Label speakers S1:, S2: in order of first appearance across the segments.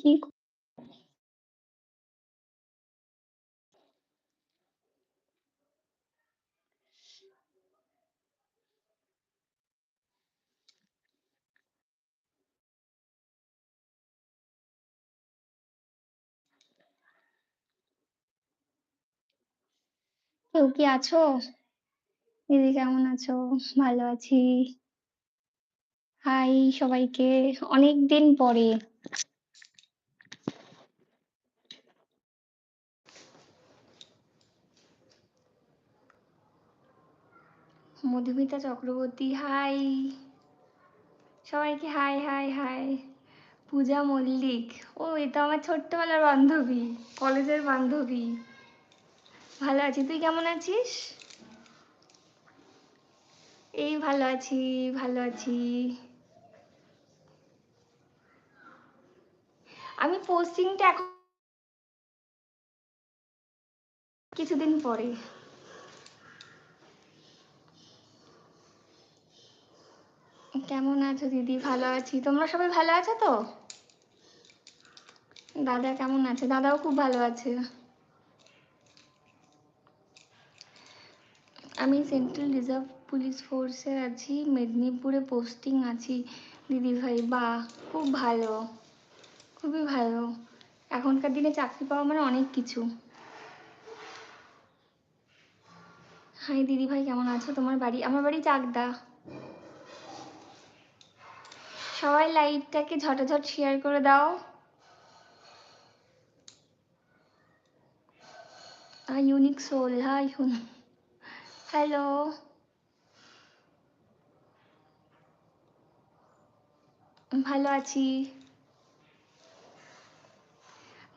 S1: কি কেউ কি আছো? দিদি কেমন আছো? ভালো আছি। হাই সবাইকে। অনেক দিন পরে। মধুমিতা চক্রবর্তী, হাই। সবাইকে hi hi hi. Puja Mallick. ও এটা আমার ছোট্টবেলার বান্ধবী, কলেজের বান্ধবী। ভালো আছি। তুই কেমন আছিস? এই ভালো আছি ভালো আছি। আমি পোস্টিংটা এখন কিছুদিন পরে কেমন আছো দিদি? ভালো আছি। তোমরা সবাই ভালো আছো তো? দাদা কেমন আছে? দাদাও খুব ভালো আছে। আমি সেন্ট্রাল রিজার্ভ পুলিশ ফোর্সে আছি, মেদিনীপুরে পোস্টিং আছি। দিদি ভাই বা খুব ভালো। খুবই ভালো। এখনকার দিনে চাকরি পাওয়া মানে অনেক কিছু। হাই দিদি ভাই, কেমন আছো? তোমার বাড়ি? আমার বাড়ি চাকদা। সবাই লাইভটাকে ঝটাঝট শেয়ার করে দাও। ইউনিক সোল হাই হ্যালো ভালো আছি।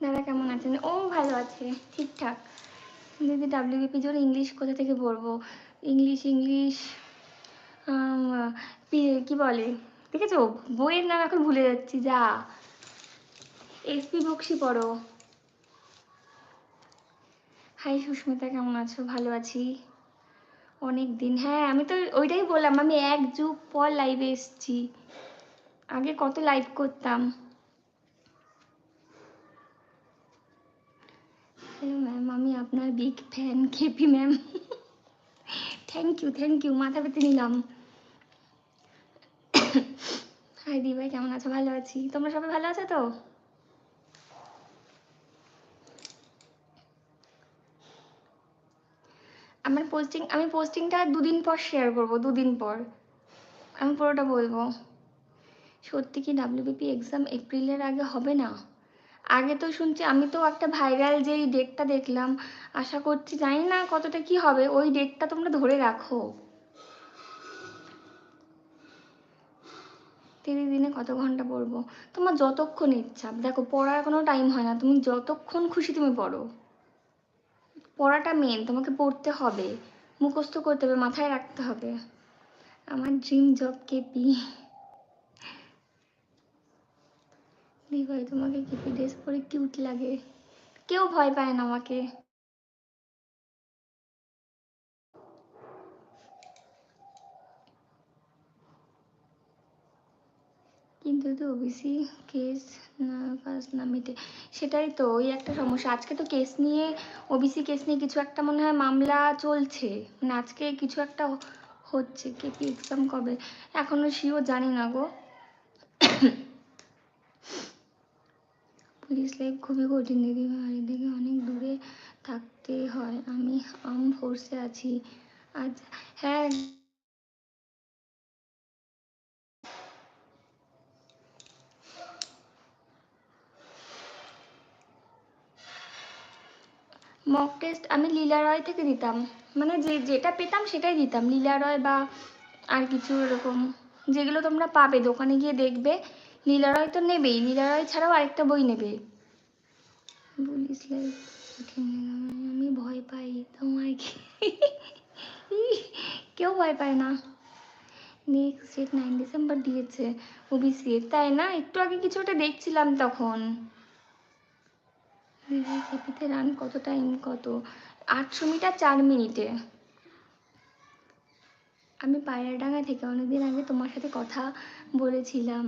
S1: দাদা কেমন আছেন? ও, ভালো আছে, ঠিকঠাক। দিদি ডাব্লিউবিপি জন্য ইংলিশ কোথা থেকে পড়ব ইংলিশ ইংলিশ কি বলে? দেখেছ বইয়ের নাম এখন ভুলে যাচ্ছি, যা। এসপি বক্সি পড়ো। হাই সুস্মিতা, কেমন আছো? ভালো আছি। অনেক দিন হ্যাঁ আমি তো ওইটাই বললাম, আমি এক যুগ পর লাইভে এসছি। আগে কত লাইভ করতাম। হ্যালো ম্যাম আমি আপনার big fan KP ma'am thank you thank you মাথা পেতে নিলাম। হাই দি ভাই, কেমন আছো? ভালো আছি। তোমরা সবাই ভালো আছো তো? আমার পোস্টিং আমি পোস্টিংটা দুদিন পর শেয়ার করব, দুদিন পর। আমি পুরোটা বলব। সত্যি কি ডাব্লিউবিপি এক্সাম এপ্রিলের আগে হবে না? আগে তো শুনছি, আমি তো একটা ভাইরাল যেই ডেটটা দেখলাম, আশা করছি জানি না কতটা কি হবে, ওই ডেটটা তোমরা ধরে রাখো। তিরিশ দিনে কত ঘণ্টা পড়ব? তোমার যতক্ষণ ইচ্ছা। দেখো, পড়ার কোনো টাইম হয় না। তুমি যতক্ষণ খুশি তুমি পড়ো। পড়াটা মেন তোমাকে পড়তে হবে। মুখস্থ করতে হবে, মাথায় রাখতে হবে। আমার ড্রিম জব কেপি ভাই তোমাকে কেপি ড্রেস পরে কিউট লাগে। কেউ ভয় পায় না আমাকে কিন্তু তো ওবিসি কেস কাজ না মেটে সেটাই তো, ওই একটা সমস্যা। আজকে তো কেস নিয়ে, ওবিসি কেস নিয়ে কিছু একটা মনে হয় মামলা চলছে। মানে আজকে কিছু একটা হচ্ছে, কে কি এক্সাম কবে? এখনও শিও জানি না গো। পুলিশ লাইফ খুবই কঠিন দিদি বাড়ি থেকে অনেক দূরে থাকতে হয়। আমি আম ফোর্সে আছি। আজ হ্যাঁ মক টেস্ট আমি লীলা রয় থেকে দিতাম। মানে যে, যেটা পেতাম সেটাই দিতাম। লীলা রয় বা আর কিছু এরকম। যেগুলো তোমরা পাবে, দোকানে গিয়ে দেখবে। লীলা রয় তো নেবেই। লীলা রয় ছাড়াও আরেকটা বই নেবে। আমি ভয় পাই তোমার কি? কেউ ভয় পায় না। নেক্সট ডেট নাইন ডিসেম্বর দিয়েছে। ওবিসি তাই না? একটু আগে কিছু একটা দেখছিলাম তখন। কেপিতে রান কত টাইম কত আটশো মিটার চার মিনিটে। আমি পায়রাডাঙ্গা থেকে অনেকদিন আগে তোমার সাথে কথা বলেছিলাম।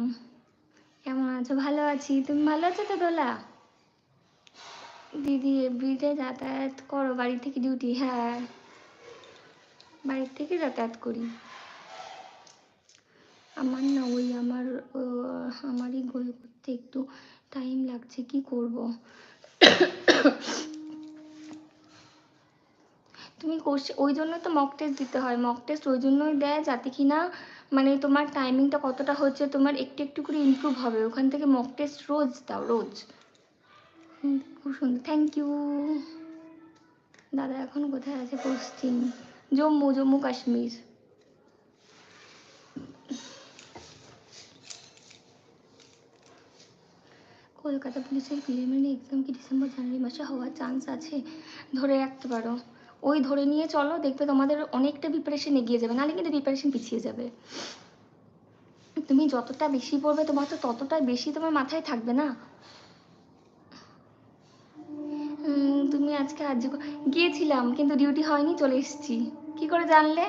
S1: কেমন আছো? ভালো আছি। তুমি ভালো আছো তো দোলা? দিদি এভরিডে যাতায়াত করো। বাড়ি থেকে ডিউটি হ্যাঁ। বাড়ির থেকে যাতায়াত করি। আমার না ওই আমার আমারই গোল করতে একটু টাইম লাগছে। কি করব? তুমি কোর্স ওই জন্যই তো মক টেস্ট দিতে হয়। মক টেস্ট ওই জন্যই দেয় যাতে কি না মানে তোমার টাইমিংটা কতটা হচ্ছে, তোমার একটু একটু করে ইমপ্রুভ হবে। ওখান থেকে মক টেস্ট রোজ দাও, রোজ। খুব সুন্দর। থ্যাংক ইউ দাদা এখন কোথায় আছে? পশ্চিম জম্মু জম্মু, কাশ্মীর। কলকাতা পুলিশের প্রিলিমিনারি এক্সাম কি ডিসেম্বর জানুয়ারি মাসে হওয়ার চান্স আছে? ধরে রাখতে পারো। ওই ধরে নিয়ে চলো, দেখবে তোমাদের অনেকটা প্রিপারেশন এগিয়ে যাবে, নাহলে কিন্তু প্রিপারেশন পিছিয়ে যাবে। তুমি যতটা বেশি পড়বে, তোমার তো ততটাই বেশি তোমার মাথায় থাকবে না? তুমি আজকে আজ গিয়েছিলাম, কিন্তু ডিউটি হয়নি, চলে এসেছি। কি করে জানলে?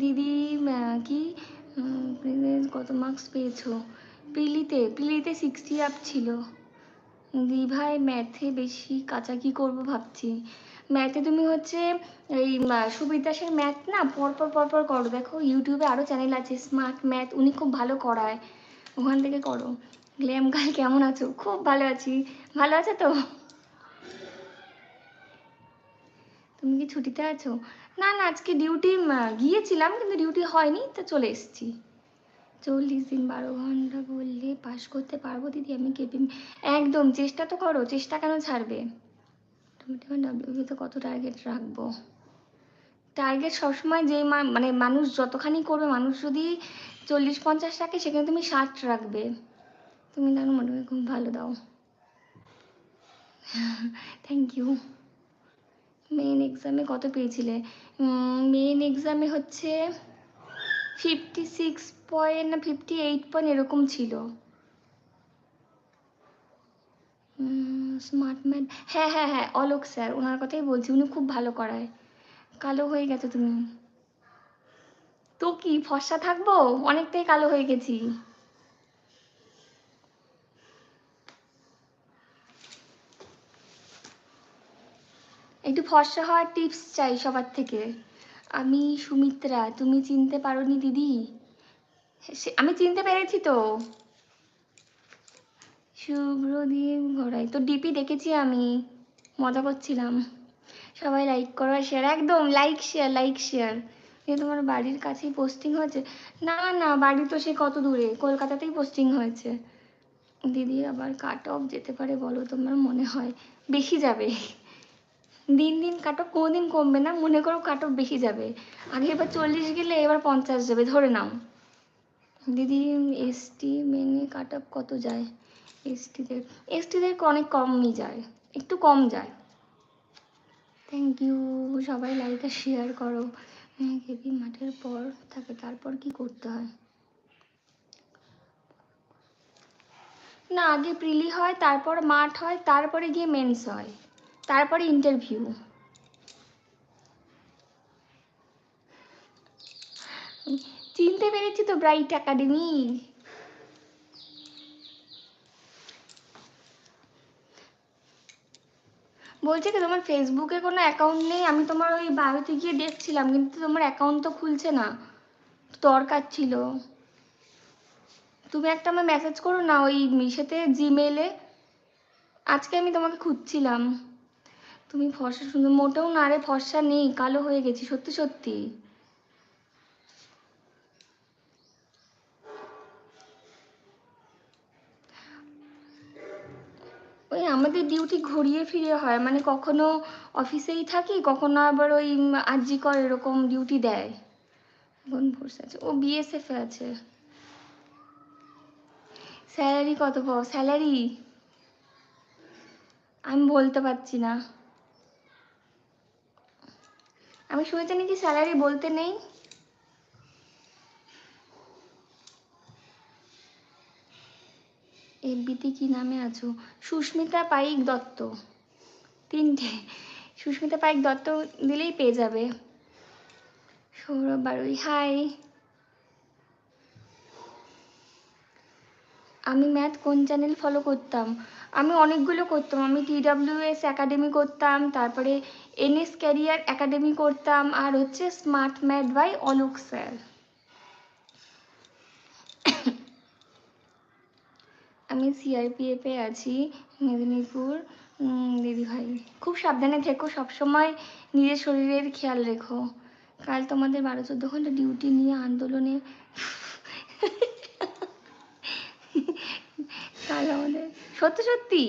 S1: দিদি কি কত মার্কস পেয়েছ? প্রিলিতে প্রিলিতে সিক্সটি আপ ছিল। দি ভাই ম্যাথে বেশি কাঁচা কি করব ভাবছি। ম্যাথে তুমি হচ্ছে এই সুবিদাসের ম্যাথ না পরপর পরপর করো। দেখো ইউটিউবে আরও চ্যানেল আছে স্মার্ট ম্যাথ উনি খুব ভালো করায়। ওখান থেকে করো। গ্ল্যাম গাল কেমন আছো? খুব ভালো আছি। ভালো আছো তো? তুমি কি ছুটিতে আছো? না না, আজকে ডিউটি গিয়েছিলাম, কিন্তু ডিউটি হয়নি, তো চলে এসেছি। চল্লিশ দিন বারো ঘণ্টা বললে পাস করতে পারব, দিদি? আমি কেপি একদম, চেষ্টা তো করো, চেষ্টা কেন ছাড়বে? ডাব্লিউবিতে কত টার্গেট রাখব? টার্গেট সবসময় যে মা- মানে মানুষ যতখানি করবে, মানুষ যদি চল্লিশ পঞ্চাশ রাখে, সেখানে তুমি ষাট রাখবে। তুমি জানো মোটামুটি খুব ভালো দাও। থ্যাংক ইউ মেন এক্সামে কত পেয়েছিলে? মেন এক্সামে হচ্ছে ফিফটি সিক্স পয়েন্ট না ফিফটি এইট পয়েন্ট এরকম ছিল। স্মার্ট ম্যান হ্যাঁ হ্যাঁ হ্যাঁ অলোক স্যার, ওনার কথাই বলছি, উনি খুব ভালো করায়। কালো হয়ে গেছো তুমি। তো কি, ফর্সা থাকব? অনেকটাই কালো হয়ে গেছি। একটু ফর্সা হওয়ার টিপস চাই সবার থেকে। আমি সুমিত্রা, তুমি চিনতে পারোনি দিদি? আমি চিনতে পেরেছি তো। শুভ্রদীপ ঘোড়াই তো ডিপি দেখেছি আমি। মজা করছিলাম। সবাই লাইক করো আর শেয়ার একদম লাইক শেয়ার লাইক শেয়ার এ তোমার বাড়ির কাছেই পোস্টিং হয়েছে? না না, বাড়ি তো সে কত দূরে? কলকাতাতেই পোস্টিং হয়েছে। দিদি আবার কাট অফ যেতে পারে বলো তোমার মনে হয়? বেশি যাবে। দিন দিন কাট অফ কোনোদিন কমবে না, মনে করো কাট বেশি যাবে। আগে এবার চল্লিশ গেলে এবার পঞ্চাশ যাবে, ধরে নাও। দিদি এসটি মেনে কাট কত যায়? এসটিদের এসটিদের অনেক কমই যায়, একটু কম যায়। থ্যাংক ইউ সবাই লাইক আর শেয়ার করো। হ্যাঁ কেপি মাঠের পর থাকে, তারপর কি করতে হয়? না, আগে প্রিলি হয়, তারপর মাঠ হয়, তারপরে গিয়ে মেন্স হয়। তারপরে ইন্টারভিউ চিনতে পেরেছি তো ব্রাইট একাডেমি বলছি কি, তোমার ফেসবুকে কোনো অ্যাকাউন্ট নেই? আমি তোমার ওই বায়োতে গিয়ে দেখছিলাম, কিন্তু তোমার অ্যাকাউন্ট তো খুলছে না। দরকার ছিল। তুমি একটা আমার মেসেজ করো না ওই মিশেতে জিমেলে আজকে আমি তোমাকে খুঁজছিলাম। তুমি ফর্সা সুন্দর মোটেও না রে ফর্সা নেই, কালো হয়ে গেছি, সত্যি সত্যি। ওই আমাদের ডিউটি ঘুরিয়ে ফিরিয়ে হয় মানে কখনো অফিসেই থাকি, কখনো আবার ওই আরজি কর এরকম ডিউটি দেয়। কোন ফোর্স আছে? ও বিএসএফ আছে। স্যালারি কত পাও স্যালারি আমি বলতে পারছি না। আমি শুনেছি নাকি স্যালারি বলতে নেই? এফবিতে কি নামে আছো? সুস্মিতা পাইক দত্ত। তিনটে। সুস্মিতা পাইক দত্ত দিলেই পেয়ে যাবে। সৌরভ বারুই হাই আমি ম্যাথ কোন চ্যানেল ফলো করতাম? আমি অনেকগুলো করতাম। আমি টিডাব্লিউএস একাডেমি করতাম, তারপরে এনএস ক্যারিয়ার একাডেমি করতাম, আর হচ্ছে smart math by Alok sir আমি সিআরপিএফে আছি, মেদিনীপুর দিদি ভাই। খুব সাবধানে থেকো, সবসময় নিজের শরীরের খেয়াল রেখো। কাল তোমাদের বারো চোদ্দ ঘণ্টা ডিউটি নিয়ে আন্দোলনে কাল আমাদের সত্যি সত্যি?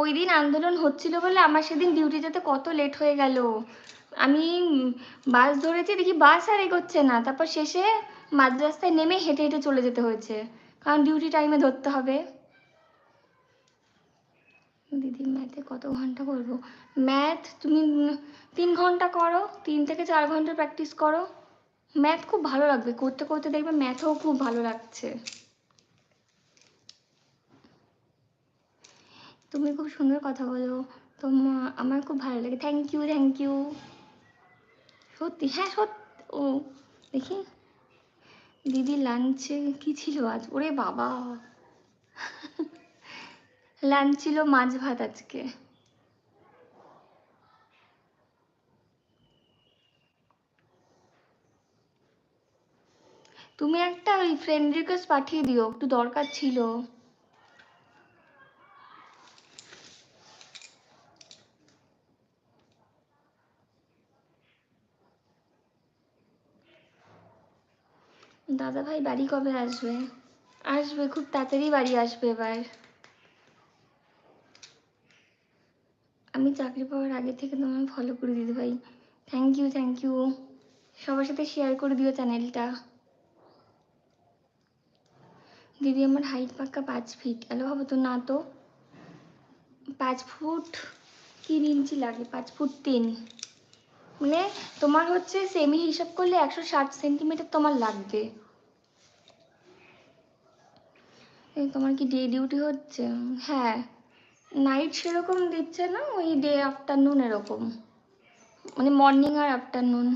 S1: ওই দিন আন্দোলন হচ্ছিল বলে আমার সেদিন ডিউটি যেতে কত লেট হয়ে গেল। আমি বাস ধরেছি, দেখি বাস আর এগোচ্ছে না। তারপর শেষে মাঝ রাস্তায় নেমে হেঁটে হেঁটে চলে যেতে হয়েছে। কারণ ডিউটি টাইমে ধরতে হবে। দিদি ম্যাথে কত ঘণ্টা করব? ম্যাথ তুমি তিন ঘণ্টা করো, তিন থেকে চার ঘণ্টা প্র্যাকটিস করো। ম্যাথ খুব ভালো লাগবে। করতে করতে দেখবে ম্যাথও খুব ভালো লাগছে। তুমি খুব সুন্দর কথা বলো। তোমার আমার খুব ভালো লাগে। থ্যাংক ইউ থ্যাংক ইউ সত্যি হ্যাঁ সত্যি ও, দেখি। দিদি লাঞ্চে কি ছিল আজ? ওরে বাবা। লাঞ্চ ছিল মাছ ভাত আজকে। তুমি একটা ওই ফ্রেন্ড রিকোয়েস্ট পাঠিয়ে দিও, একটু দরকার ছিল। দাদা ভাই বাড়ি কবে আসবে? আসবে, খুব তাড়াতাড়ি বাড়ি আসবে এবার। আমি চাকরি পাওয়ার আগে থেকে তোমায় ফলো করে দিতে ভাই। থ্যাংক ইউ থ্যাংক ইউ সবার সাথে শেয়ার করে দিও চ্যানেলটা দিদি আমার হাইট পাক্কা পাঁচ ফিট এলো হবে তো, না তো। পাঁচ ফুট তিন ইঞ্চি লাগে, পাঁচ ফুট তিন। মানে তোমার হচ্ছে সেমি হিসাব করলে একশো ষাট সেন্টিমিটার তোমার লাগবে। তোমার কি ডে ডিউটি হচ্ছে? হ্যাঁ। নাইট সেরকম দিচ্ছে না, ওই ডে আফটারনুন এরকম। মানে মর্নিং আর আফটারনুন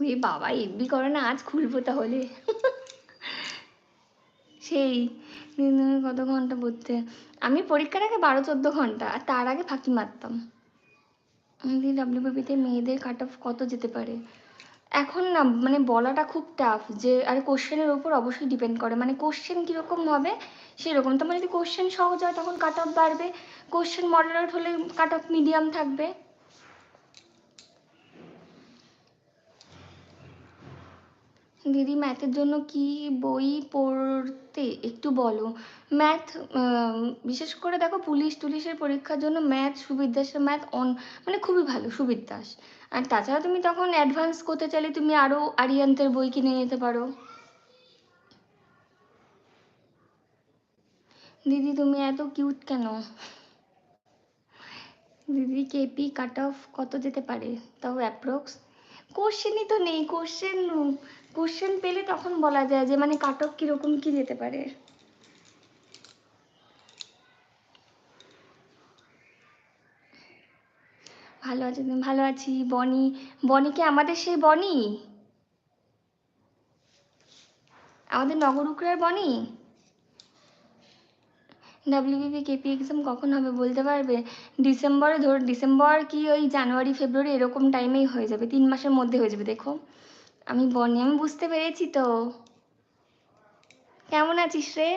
S1: ওই বাবা এফবি করে না, আজ খুলবো তাহলে। সেই কত ঘণ্টা পড়তে আমি পরীক্ষার আগে বারো, চোদ্দ ঘণ্টা, আর তার আগে ফাঁকি মারতাম। আমি ডাব্লিউবিপিতে মেয়েদের কাট অফ কত যেতে পারে? এখন না মানে বলাটা খুব টাফ যে, আর কোশ্চেনের ওপর অবশ্যই ডিপেন্ড করে। মানে কোশ্চেন কীরকম হবে, সেরকম। তোমার যদি কোশ্চেন সহজ হয়, তখন কাট অফ বাড়বে। কোশ্চেন মডারেট হলে কাট অফ মিডিয়াম থাকবে। দিদি ম্যাথের জন্য কি বই পড়তে একটু বলো? ম্যাথ বিশেষ করে দেখো পুলিশ টুলিশের পরীক্ষার জন্য ম্যাথ সুবির দাসের ম্যাথ অন মানে খুবই ভালো সুবির দাস আর তাছাড়া তুমি তখন অ্যাডভান্স করতে চাইলে তুমি আরও আরিয়ান্তের বই কিনে নিতে পারো। দিদি, তুমি এত কিউট কেন? দিদি কেপি কাট অফ কত যেতে পারে? তাও অ্যাপ্রক্স কোশ্চেনই তো নেই কোশ্চেন কোশ্চেন পেলে তখন বলা যায় যে মানে কাট অফ কীরকম কী যেতে পারে? ভালো আছি ভালো আছি? বনি, বনিকে আমাদের সেই বনি? আমাদের নগর বনি? ডাব্লিউবিপি কেপি এক্সাম কখন হবে বলতে পারবে? ডিসেম্বরে ধর ডিসেম্বর কি ওই জানুয়ারি ফেব্রুয়ারি এরকম টাইমেই হয়ে যাবে, তিন মাসের মধ্যে হয়ে যাবে, দেখো। আমি বনি আমি বুঝতে পেরেছি তো। কেমন আছিস রে?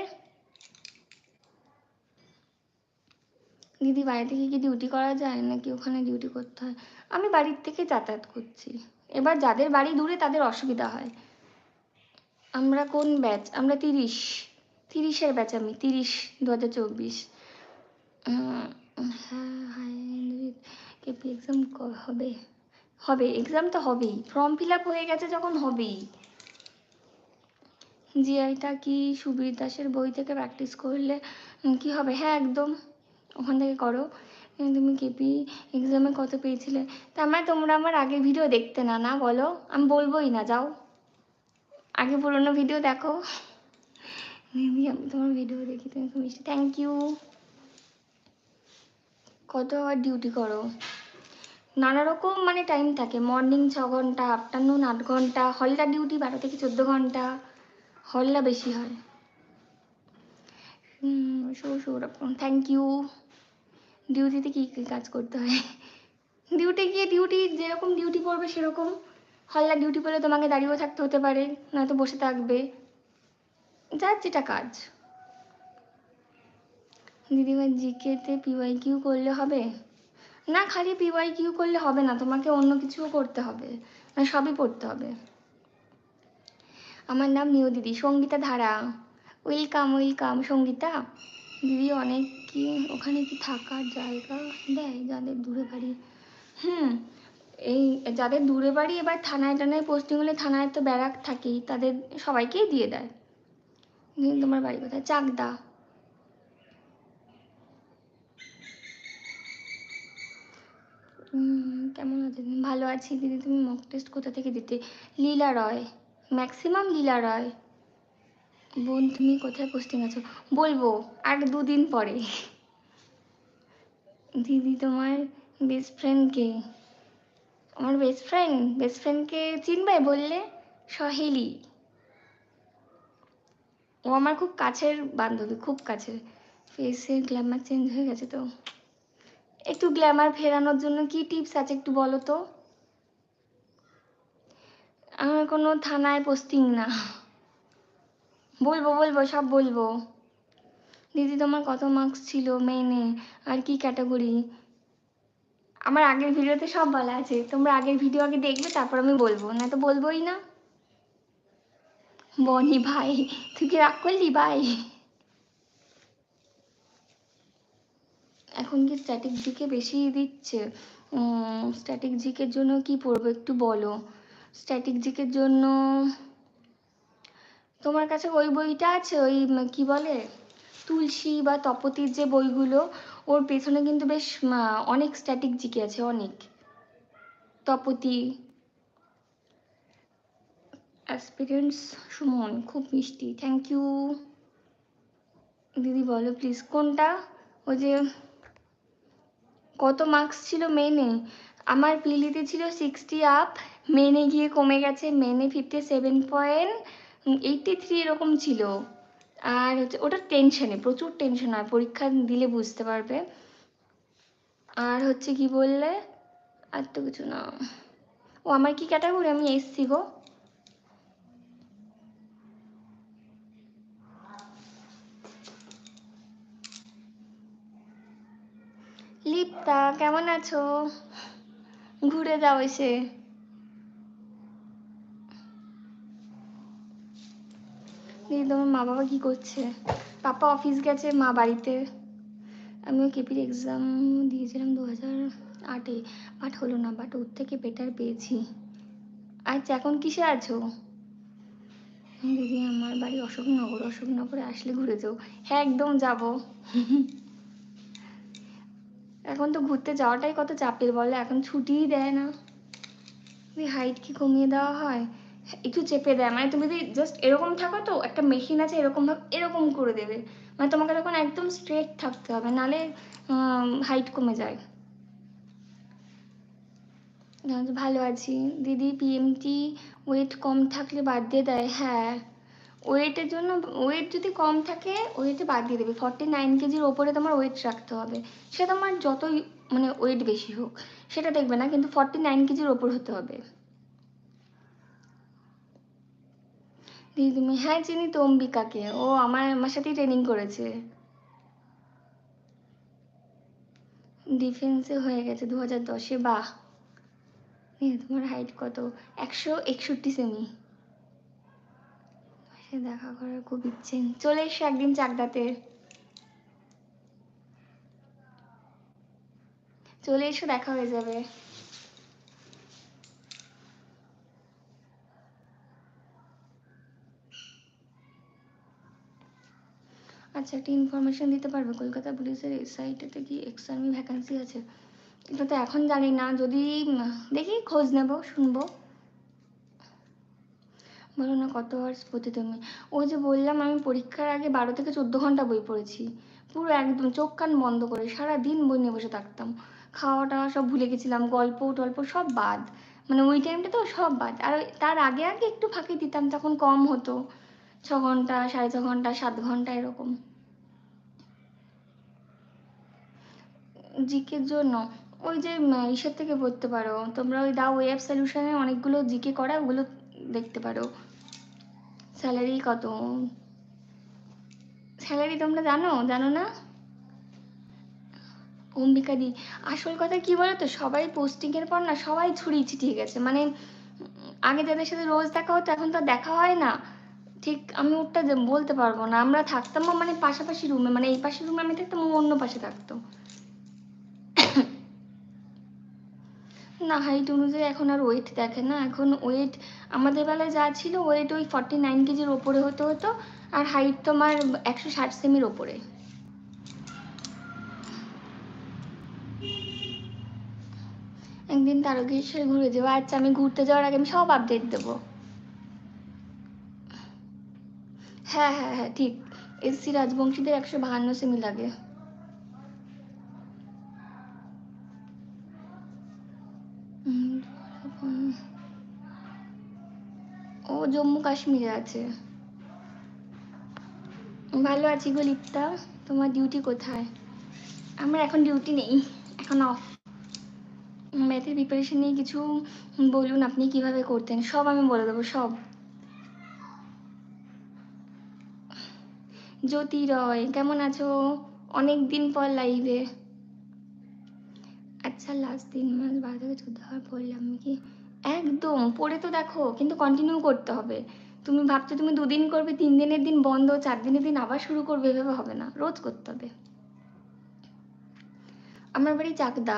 S1: দিদি বাড়ি থেকে কি ডিউটি করা যায় নাকি ওখানে ডিউটি করতে হয়? আমি বাড়ির থেকে যাতায়াত করছি। এবার যাদের বাড়ি দূরে তাদের অসুবিধা হয়। আমরা কোন ব্যাচ আমরা তিরিশ। তিরিশের ব্যাচ আমি, তিরিশ দু হাজার চব্বিশ হ্যাঁ কেপি এক্সাম হবে? হবে এক্সাম তো হবেই। ফর্ম ফিল আপ হয়ে গেছে যখন হবেই। জিআইটা কি সুবীর দাসের বই থেকে প্র্যাকটিস করলে কি হবে? হ্যাঁ একদম। ওখান থেকে করো। তুমি কেপি এক্সামে কত পেয়েছিলে? তা আমার তোমরা আমার আগের ভিডিও দেখতে না না বলো? আমি বলবোই না, যাও। আগে পুরোনো ভিডিও দেখো। দিদি আমি তোমার ভিডিও দেখি, তুমি মিষ্টি। থ্যাংক ইউ কত আওয়ার ডিউটি করো? নানা রকম মানে টাইম থাকে। মর্নিং ছ ঘণ্টা আফটারনুন আট ঘণ্টা হলটা ডিউটি বারো থেকে চোদ্দ ঘণ্টা হলটা বেশি হয়। সৌরভ থ্যাংক ইউ ডিউটিতে কী কী কাজ করতে হয়? ডিউটি গিয়ে ডিউটি যেরকম ডিউটি পড়বে সেরকম। হল্লা ডিউটি পড়লে তোমাকে দাঁড়িয়েও থাকতে হতে পারে, নয়তো বসে থাকবে। যার যেটা কাজ। দিদিভাই জিকেতে পিওয়াই কিউ করলে হবে? না, খালি পিওয়াই কিউ করলে হবে না, তোমাকে অন্য কিছুও করতে হবে। মানে সবই পড়তে হবে। আমার নাম নিউ দিদি, সঙ্গীতা ধারা। Welcome welcome Sangeeta. দিদি, অনেক কি, ওখানে কি থাকার জায়গা দেয় যাদের দূরে বাড়ি। হুম, এই যাদের দূরে বাড়ি, এবার থানায় টানায় পোস্টিং হলে থানায় তো ব্যারাক থাকেই, তাদের সবাইকেই দিয়ে দেয়। তোমার বাড়ি কোথায়? চাকদা। কেমন আছেন ভালো আছি। দিদি, তুমি মক টেস্ট কোথা থেকে দিতে? লীলা রয়। ম্যাক্সিমাম লীলা রয়। বোন, তুমি কোথায় পোস্টিং আছো? বলব, আর দুদিন পরে। দিদি তোমার বেস্ট ফ্রেন্ড কে? আমার বেস্ট ফ্রেন্ড বেস্ট ফ্রেন্ডকে চিনবে? বললে, সহেলি। ও আমার খুব কাছের বান্ধবী, খুব কাছের। ফেসের গ্ল্যামার চেঞ্জ হয়ে গেছে তো। একটু গ্ল্যামার ফেরানোর জন্য কি টিপস আছে একটু বলো তো? আমার কোনো থানায় পোস্টিং না। বলব বলব, সব বলব। দিদি তোমার কত মার্কস ছিল মেনে আর কি ক্যাটাগরি আমার আগের ভিডিওতে সব বলা আছে। তোমরা আগের ভিডিও আগে দেখবে, তারপর আমি বলব। না তো বলবোই না। বনি ভাই, তুই কি রাগ করলি ভাই? এখন কি স্ট্যাটিক জিকে বেশি দিচ্ছে? স্ট্যাটিক জিকের জন্য কি পড়ব একটু বলো? স্ট্যাটিক জিকের জন্য তোমার কাছে ওই বইটা আছে, ওই কি বলে? তুলসী বা তপতির যে বইগুলো, ওর পেছনে কিন্তু বেশ অনেক স্ট্যাটিক জিকে আছে, অনেক। তপতি অ্যাসপিরেন্টস সুমন, খুব মিষ্টি থ্যাংক ইউ দিদি বলো প্লিজ কোনটা? ওই যে কত মার্কস ছিল মেনে আমার পিলিতে ছিল সিক্সটি আপ মেনে গিয়ে কমে গেছে মেনে fifty seven point eighty three এরকম ছিল। আর হচ্ছে, ওটা টেনশনে প্রচুর টেনশন হয়, পরীক্ষা দিলে বুঝতে পারবে। আর হচ্ছে কি বললে? আর তো কিছু না। ও, আমার কি ক্যাটাগরি আমি এসছি গো। লিপ্তা কেমন আছো? ঘুরে যাও এসে। তোমার মা বাবা কি করছে? পাপা অফিস গেছে, মা বাড়িতে। আমিও কেপির এক্সাম দিয়েছিলাম দু হাজার আটে বাট হলো না বাট ওর থেকে বেটার পেয়েছি। আচ্ছা এখন কিসে আছো? দিদি, আমার বাড়ি অশোকনগর, অশোকনগরে আসলে ঘুরে যাও। হ্যাঁ একদম যাব। এখন তো ঘুরতে যাওয়াটাই কত চাপের বলে, এখন ছুটিই দেয় না। হাইট কি কমিয়ে দেওয়া হয়? একটু চেপে দেয় মানে তুমি যদি জাস্ট এরকম থাকো তো, একটা মেশিন আছে এরকম ভাবে এরকম করে দেবে। মানে তোমাকে তখন একদম স্ট্রেট থাকতে হবে, নালে হাইট কমে যায়। ভালো আছি। দিদি পিএমটি ওয়েট কম থাকলে বাদ দিয়ে দেয় হ্যাঁ। ওয়েটের জন্য ওয়েট যদি কম থাকে ওয়েটে বাদ দিয়ে দেবে। ফর্টি নাইন কেজির ওপরে তোমার ওয়েট রাখতে হবে। সে তোমার যতই মানে ওয়েট বেশি হোক, সেটা দেখবে না, কিন্তু ফর্টি নাইন কেজির ওপর হতে হবে। দিদি তুমি হ্যাঁ চিনি তো অম্বিকাকে। ও আমার আমার সাথেই ট্রেনিং করেছে। ডিফেন্সে হয়ে গেছে দু হাজার দশে। বাহ! তোমার হাইট কত? একশো একষট্টি সেমি সে দেখা করার খুব ইচ্ছে। চলে এসো একদিন চাকদাতে। চলে এসো, দেখা হয়ে যাবে। আচ্ছা একটা ইনফরমেশন দিতে পারবে? কলকাতা পুলিশের এই সাইটেতে কি এক্স আর্মি ভ্যাকান্সি আছে? এটা তো এখন জানি না, যদি দেখি খোঁজ নেব, শুনব। বলো না কত আওয়ার্স প্রতি তুমি। ওই যে বললাম, আমি পরীক্ষার আগে বারো থেকে চোদ্দ ঘণ্টা বই পড়েছি। পুরো একদম চোখ কান বন্ধ করে সারা দিন বই নিয়ে বসে থাকতাম। খাওয়া টাওয়া সব ভুলে গেছিলাম, গল্প টল্প সব বাদ। মানে ওই টাইমটা তো সব বাদ। আর তার আগে আগে একটু ফাঁকি দিতাম তখন কম হতো। ছ ঘণ্টা, সাড়ে ছ ঘণ্টা, সাত ঘণ্টা এরকম। জিকের জন্য। ওই যে ইসের থেকে পড়তে পারো। তোমরা ওই দা ওয়েব সলিউশনে অনেকগুলো জিকে করা, ওগুলো দেখতে পারো। স্যালারি কত? স্যালারি তোমরা জানো? জানো না? অম্বিকা দি, আসল কথা কি বলো তো সবাই পোস্টিংয়ের পর না সবাই ছড়িয়ে ছিটিয়ে গেছে। মানে আগে যাদের সাথে রোজ দেখা হতো, এখন তো দেখা হয় না। ঠিক, আমি ওটা বলতে পারব না। আমরা থাকতাম মানে পাশাপাশি রুমে মানে এই পাশের রুমে আমি থাকতাম, ও অন্য পাশে থাকতো। না হাইট অনুযায়ী এখন আর ওয়েট দেখে না। এখন ওয়েট আমাদের বেলায় যা ছিল ওয়েট ওই ফর্টি নাইন কেজির ওপরে হতে হতো, আর হাইট তোমার একশো ষাট সেমির ওপরে। একদিন তারকেশ্বরে ঘুরে যাব। আচ্ছা আমি ঘুরতে যাওয়ার আগে আমি সব আপডেট দেবো। হ্যাঁ হ্যাঁ হ্যাঁ ঠিক। এসসি রাজবংশীদের একশো বাহান্ন সেমি লাগে। ও জম্মু কাশ্মীরে আছে। ভালো আছি গো লিপ্তা, তোমার ডিউটি কোথায়? আমার এখন ডিউটি নেই, এখন অফ ম্যাথের প্রিপারেশন নিয়ে কিছু বলুন আপনি কীভাবে করতেন, সব আমি বলে দেবো, সব। জ্যোতি রয় কেমন আছো? অনেক দিন পর লাইভে আচ্ছা লাস্ট তিন মাস বারো থেকে চোদ্দ হওয়ার পড়লাম কি, একদম, পড়ে তো দেখো, কিন্তু কন্টিনিউ করতে হবে। তুমি ভাবছ তুমি দুদিন করবে, তিন দিনের দিন বন্ধ, চার দিনের দিন আবার শুরু করবে, এভাবে হবে না, রোজ করতে হবে। আমার বাড়ি চাকদা।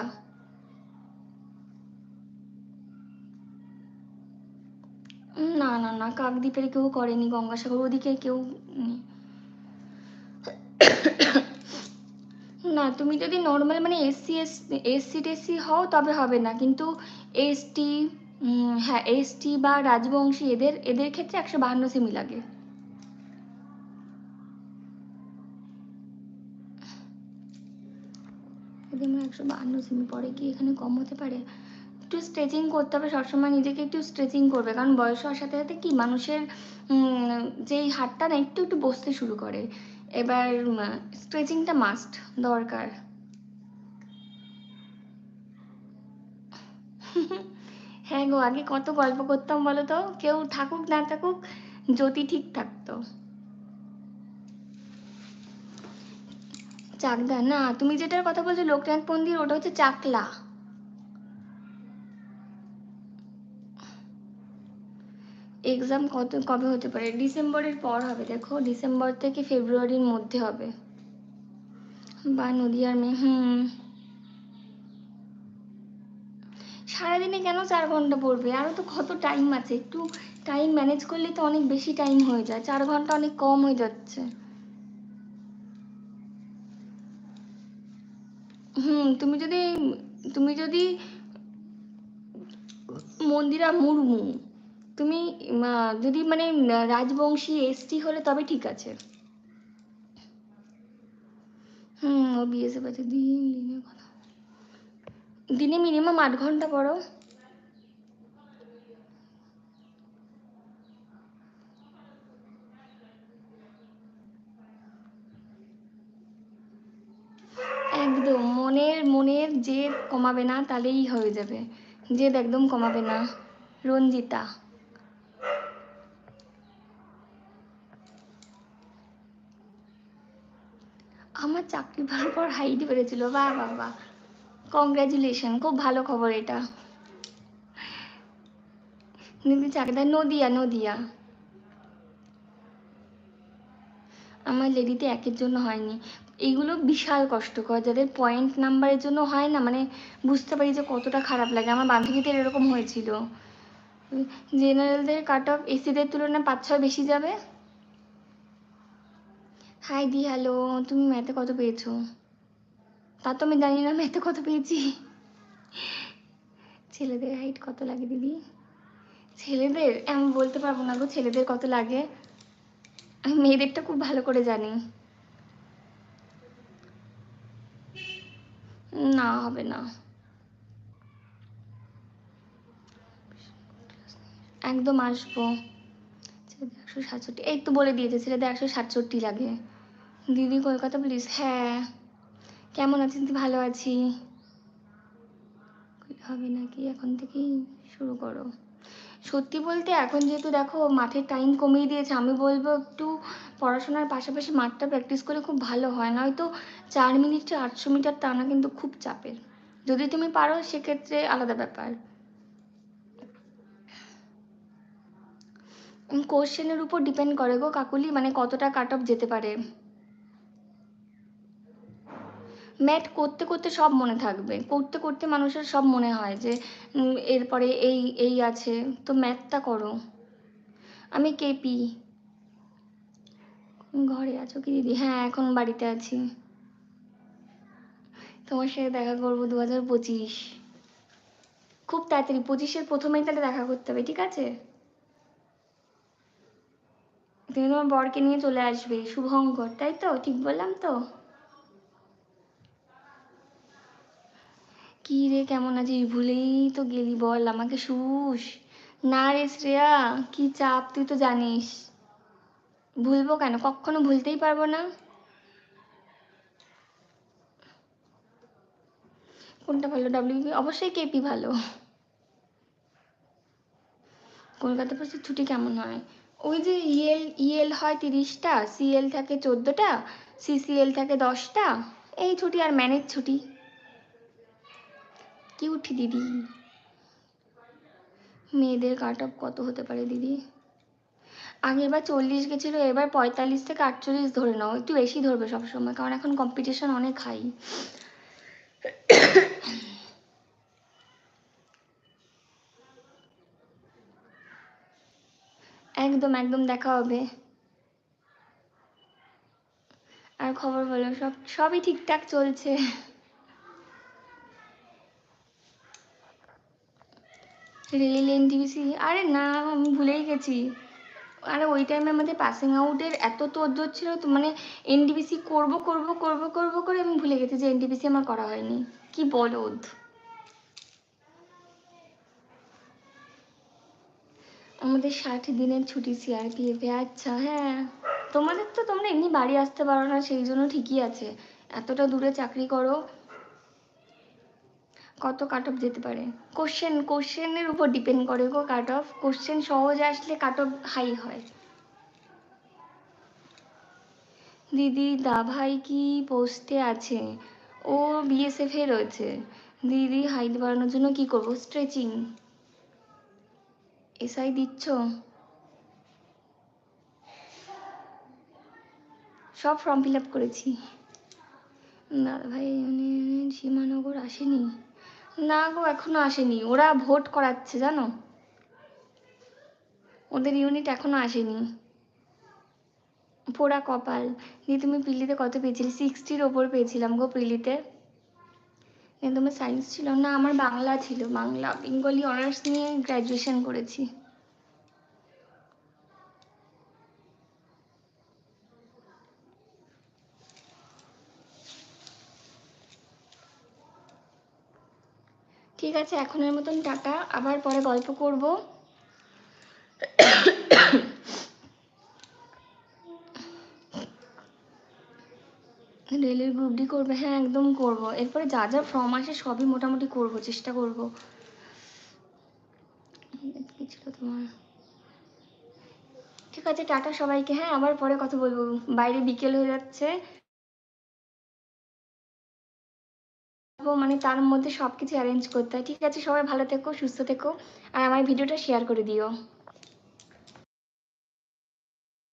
S1: না না না, কাকদ্বীপের কেউ করেনি, গঙ্গাসাগর ওদিকে কেউ নেই। না, তুমি যদি নর্মাল মানে এসসি এস এসসি টেসসি হও তবে হবে না। কিন্তু এসটি হ্যাঁ এসটি বা রাজবংশী এদের এদের ক্ষেত্রে একশো বাহান্ন সেমি লাগে। একশো বাহান্ন সেমি পরে কি এখানে কম হতে পারে? একটু স্ট্রেচিং করতে হবে, সবসময় নিজেকে একটু স্ট্রেচিং করবে। কারণ বয়স হওয়ার সাথে সাথে কি, মানুষের যেই হাতটা না, একটু একটু বসতে শুরু করে। এবার স্ট্রেচিংটা মাস্ট দরকার। হ্যাঁ গো, আগে কত গল্প করতাম বলো তো? কেউ থাকুক, না থাকুক, জ্যোতি ঠিক থাকতো। চাকদা, না, তুমি যেটার কথা বলছো, লোকনাথ মন্দির, ওটা হচ্ছে চাকলা। এক্সাম কত, কবে হতে পারে? ডিসেম্বরের পর হবে, দেখো। ডিসেম্বর থেকে ফেব্রুয়ারির মধ্যে হবে। বা নদিয়ার মেয়ে হুম। সারাদিনে কেন চার ঘণ্টা পড়বে? আরও তো কত টাইম আছে? একটু টাইম ম্যানেজ করলে তো অনেক বেশি টাইম হয়ে যায়। চার ঘণ্টা অনেক কম হয়ে যাচ্ছে। হুম, তুমি যদি তুমি যদি মন্দিরা মুর্মু তুমি যদি মানে রাজবংশী এসটি হলে তবে ঠিক আছে। হুম, ও বিএসএফ আছে দিন দিনের কথা দিনে মিনিমাম আট ঘণ্টা পড়ো। একদম, মনের মনের জেদ কমাবে না, তাহলেই হয়ে যাবে। জেদ একদম কমাবে না। রঞ্জিতা। আমার চাকরি পাওয়ার পর হাইট বেড়েছিল। বাহ বাহ বাহ। কংগ্রাচুলেশন খুব ভালো খবর এটা। দিদি চাকদা নদিয়া নদিয়া। আমার লেডিতে একের জন্য হয়নি। এইগুলো বিশাল কষ্টকর, যাদের পয়েন্ট নাম্বারের জন্য হয় না মানে বুঝতে পারি যে কতটা খারাপ লাগে। আমার বান্ধবীদের এরকম হয়েছিল। জেনারেলদের কাট অফ এসিদের তুলনায় পাঁচ ছয় বেশি যাবে। হাই দি হ্যালো তুমি ম্যাথে কত পেয়েছ? তা তো আমি জানি না ম্যাথে কত পেয়েছি। ছেলেদের হাইট কত লাগে, দিদি? ছেলেদের? আমি বলতে পারব না গো, ছেলেদের কত লাগে? আমি মেয়েদেরটা খুব ভালো করে জানি। না, হবে না। একদম আসব। ছেলেদের একশো সাতষট্টি। এই তো বলে দিয়েছে, ছেলেদের একশো সাতষট্টি লাগে। দিদি, কলকাতা প্লিজ হ্যাঁ। কেমন আছেন তুই ভালো আছি। হবে নাকি? এখন থেকেই শুরু করো। সত্যি বলতে এখন যেহেতু দেখো মাঠের টাইম কমিয়ে দিয়েছে, আমি বলব একটু পড়াশোনার পাশাপাশি মাঠটা প্র্যাকটিস করে খুব ভালো হয়। নয়তো চার মিনিটে আটশো মিটার টানা কিন্তু খুব চাপের। যদি তুমি পারো, সেক্ষেত্রে আলাদা ব্যাপার। কোশ্চেনের উপর ডিপেন্ড করে গো কাকুলি মানে কতটা কাট অফ যেতে পারে। ম্যাথ করতে করতে সব মনে থাকবে। করতে করতে মানুষের সব মনে হয় যে এরপরে এই এই আছে। তো ম্যাথটা করো। আমি কেপি। ঘরে আছো কি দিদি? হ্যাঁ এখন বাড়িতে আছি। তোমার সাথে দেখা করব দু হাজার পঁচিশ। খুব তাড়াতাড়ি, পঁচিশের প্রথমেই তাহলে দেখা করতে হবে, ঠিক আছে? তুমি তোমার বরকে নিয়ে চলে আসবে, শুভঙ্কর, তাই তো? ঠিক বললাম তো? কি রে, কেমন আছিস? ভুলেই তো গেলি বল, আমাকে শুস। না রে শ্রেয়া, কি চাপ তুই তো জানিস। ভুলবো কেন? কখনো ভুলতেই পারব না। কোনটা ভালো ডাব্লিউবি অবশ্যই কেপি ভালো। কলকাতা পাশে ছুটি কেমন হয়? ওই যে ইএল ইএল হয় তিরিশটা সিএল থাকে চোদ্দোটা সিসিএল থাকে দশটা, এই ছুটি আর ম্যানেজ ছুটি। কি দিদি। মেয়েদের কাট অফ কত হতে পারে দিদি? আগের বার চল্লিশ গেছিল, এবার পঁয়তাল্লিশ থেকে আটচল্লিশ ধরে নাও। একটু বেশি ধরবে সবসময়, কারণ এখন কম্পিটিশন অনেক হাই একদম একদম দেখা হবে। আর খবর বলো, সব, সবই ঠিকঠাক চলছে? রেল এনটিপিসি আরে না, আমি ভুলেই গেছি। আরে ওই টাইমে আমাদের পাসিং আউটের এত তোড়জোড় ছিল তো মানে এনটিপিসি করব করব করব করব করে আমি ভুলে গেছি যে এনটিপিসি আমার করা হয়নি। কি বলদ। আমাদের ষাট দিনের ছুটি সিআরপিএফে আচ্ছা হ্যাঁ। তোমাদের তো তোমরা এমনি বাড়ি আসতে পারো না, সেই জন্য ঠিকই আছে। এতটা দূরে চাকরি করো। কত কাট অফ যেতে পারে? কোশ্চেন কোশ্চেনের উপর ডিপেন্ড করে গো কাট অফ কোশ্চেন সহজ আসলে কাট অফ হাই হয়। দিদি দা ভাই কি পোস্টে আছে? ও বিএসএফ এ রয়েছে। দিদি হাইট বাড়ানোর জন্য কি করব? স্ট্রেচিং এসআই দিচ্ছ? সব ফর্ম ফিল আপ করেছি। দাদা ভাই মানে সীমানগর আসেনি? না গো, এখনও আসেনি। ওরা ভোট করাচ্ছে, জানো? ওদের ইউনিট এখনও আসেনি। পোড়া কপাল। দিয়ে তুমি পিলিতে কত পেয়েছিলে? সিক্সটির ওপর পেয়েছিলাম গো পিলিতে তোমার সায়েন্স ছিল? না, আমার বাংলা ছিল। বাংলা বেঙ্গলি অনার্স নিয়ে গ্র্যাজুয়েশন করেছি। ঠিক আছে, এখনের মতন টাটা। আবার পরে গল্প করব। রেলের গ্রুপ ডি করবে হ্যাঁ একদম করব। এরপরে যা যা ফর্ম আসে সবই মোটামুটি করব, চেষ্টা করব। তোমার? ঠিক আছে, টাটা সবাইকে হ্যাঁ আবার পরে কথা বলব। বাইরে বিকেল হয়ে যাচ্ছে। মানে তার মধ্যে সব কিছু অ্যারেঞ্জ করতে হয়। ঠিক আছে, সবাই ভালো থেকো, সুস্থ থেকো, আর আমার ভিডিওটা শেয়ার করে দিও।